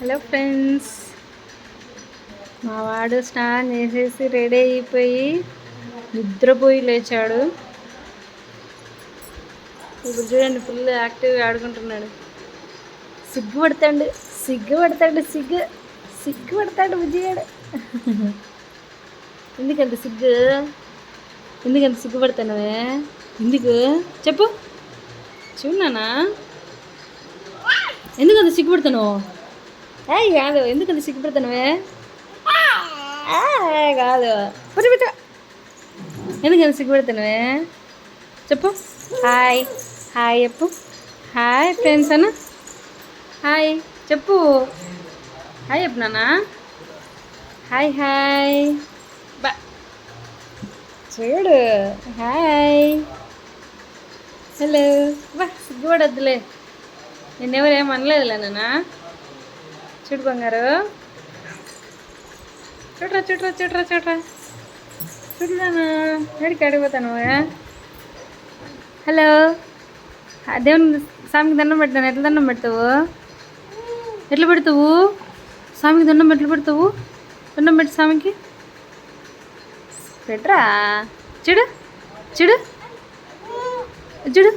Hello friends. మా వాడు స్నానం చేసేసి రెడీ అయిపోయి నిద్రపోయి లేచాడు. ఇప్పుడు చూడండి ఫుల్ యాక్టివ్గా ఆడుకుంటున్నాడు. సిగ్గుపడతాడు సిగ్గుపడతాడు సిగ్గు సిగ్గుపడతాడు విజయాడు. ఎందుకంత సిగ్గు? ఎందుకంత సిగ్గుపడతానవే ఎందుకు? చెప్పు. చూన్నానా ఎందుకంత సిగ్గుపడతాను కాదు. ఎందుకంత సిగ్గుపడతానవే ఏ, కాదు. పుట్టి పెట్ట. ఎందుకంత సిగ్గుపడతానవే చెప్పు. హాయ్. హాయ్ చెప్పు. హాయ్ ఫ్రెండ్స్ అన్న. హాయ్ చెప్పు. హాయ్ చెప్పు నాన్న. Hi hi. బా. చూడు. హాయ్. హలో. బా సిగ్గుపడద్దులే. అనలేదులే నాన్న. చూడు బంగారు. చూడరా చూడరా చూడరా చూడరా. చూడరానా నాన్న ఎక్కడికి అడిగిపోతాను హలో? దేవుని స్వామికి దండం పెడతాను. ఎట్లా దండం పెడతావు? ఎట్లా పెడతావు? స్వామికి దండం ఎట్లా పెడతావు? దండం పెట్టు స్వామికి. పెట్టరా? చూడు చూడు. చూడు.